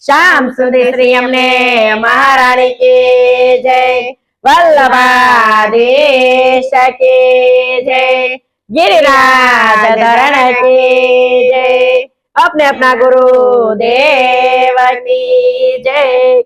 श्याम सुधी श्री हमने महारानी के जय। वल्लभ के जय। गिरिराज धरण के जय। अपने अपना गुरु देव की जय।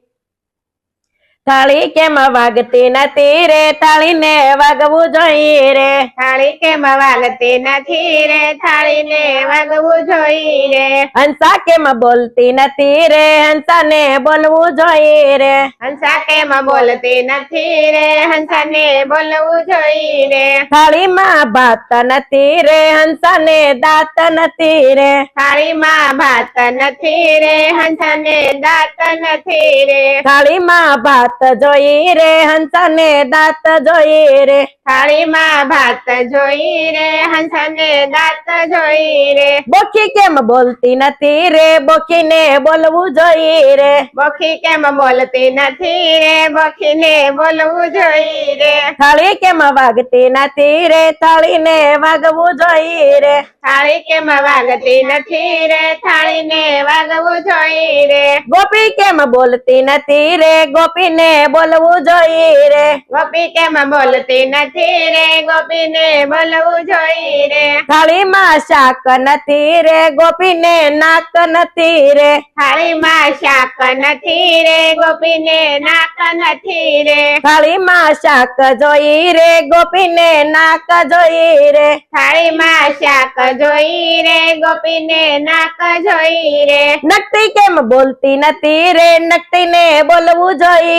થાળી કેમ વાગતી નથી રે થાળીને વાગવું જોઈએ રે થાળી કેમ વાગતી નથી રે થાળીને વાગવું જોઈ રે હંસા કેમ બોલતી નથી રે હંસાને બોલવું જોઈએ રે હંસા કેમ બોલતી નથી રે હંસાને બોલવું જોઈ રે થાળીમાં ભાત નથી રે હંસાને દાંત નથી રે થાળીમાં ભાત નથી રે હંસાને દાંત નથી રે થાળીમાં ભાત જોઈ રે હંસાને દાંત જોઈ રે થાળીમાં ભાત જોઈ રે હંસાને દાંત જોઈ રે બોખી કેમ બોલતી નથી રે બોખીને બોલવું જોઈ રે બોખી કેમ બોલતી નથી રે બોખીને બોલવું જોઈ રે થાળી કેમ વાગતી નથી રે થાળીને વાગવું જોઈ રે થાળી કેમ વાગતી નથી રે થાળીને વાગવું જોઈ રે ગોપી કેમ બોલતી નથી રે ગોપીને બોલવું જોઈ રે ગોપી કેમ બોલતી નથી રે ગોપીને બોલવું જોઈ રે થાળીમાં શાક નથી રે ગોપીને નાક નથી રે થાળીમાં શાક નથી રે ગોપીને નાક નથી રે થાળીમાં શાક જોઈ રે ગોપીને નાક જોઈ રે થાળીમાં શાક જોઈ રે ગોપીને નાક જોઈ રે નકટી કેમ બોલતી નથી રે નકટીને બોલવું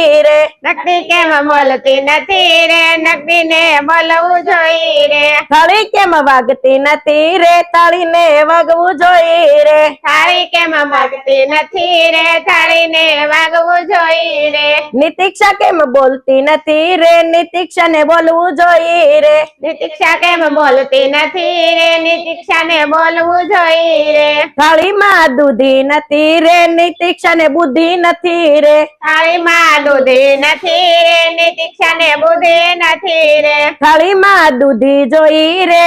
જોઈ રે નકડી કેમ બોલતી નથી રે નકડીને બોલવું જોઈ રે થાળી કેમ વાગતી નથી રે થાળીને વાગવું જોઈ રે થાળી કેમ વાગતી નથી રે થાળીને વાગવું જોઈ રે નિતિક્ષા કેમ બોલતી નથી રે નિતિક્ષાને બોલવું જોઈ રે નિતિક્ષા કેમ બોલતી નથી રે નિતિક્ષાને બોલવું જોઈ રે થાળીમાં દૂધી નથી રે નિતિક્ષાને બુદ્ધિ નથી રે થાળીમાં દૂધી નથી રે ને બુદ્ધિ નથી રે. થાળીમાં દૂધી જોઈ રે.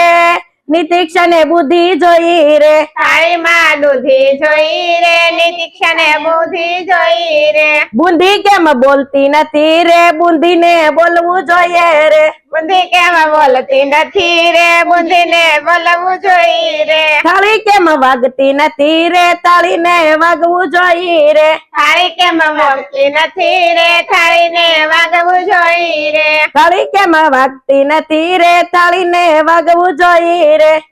નિતિક્ષાને બુદ્ધિ જોઈ રે થાળીમાં દૂધી જોઈ રે નિતિક્ષાને બુદ્ધિ જોઈ રે બુંદી કેમ બોલતી નથી રે બુંદીને બોલવું જોઈએ રે બુદ્ધિ કેમ બોલતી નથી રે બુદ્ધિને બોલવું જોઈ રે થાળી કેમ વાગતી નથી રે તાળીને વાગવું જોઈ રે થાળી કેમ બોલતી નથી રે થાળીને વાગવું જોઈ રે થાળી કેમ વાગતી નથી રે તાળીને વાગવું જોઈ રે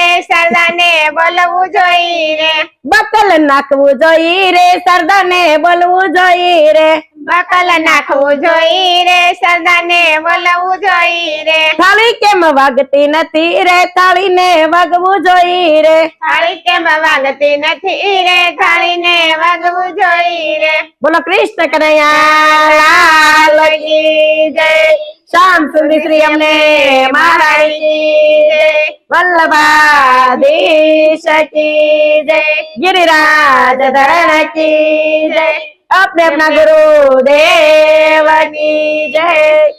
સરદાને બોલવું જોઈ રે બકલ નાખવું જોઈ રે સરદાને બોલવું જોઈ રે બકલ નાખવું જોઈ રે સરદાને બોલવું જોઈ રે થાળી કેમ વાગતી નથી રે થાળીને વાગવું જોઈ રે થાળી કેમ વાગતી નથી રે થાળીને વાગવું જોઈ રે બોલો કૃષ્ણ કનૈયા લાલ કી જય श्याम सुंदर श्री हमने महाराज जय। वल्लभा देश की जय। गिरिराज धरण की जय। अपने अपना गुरु देव की जय।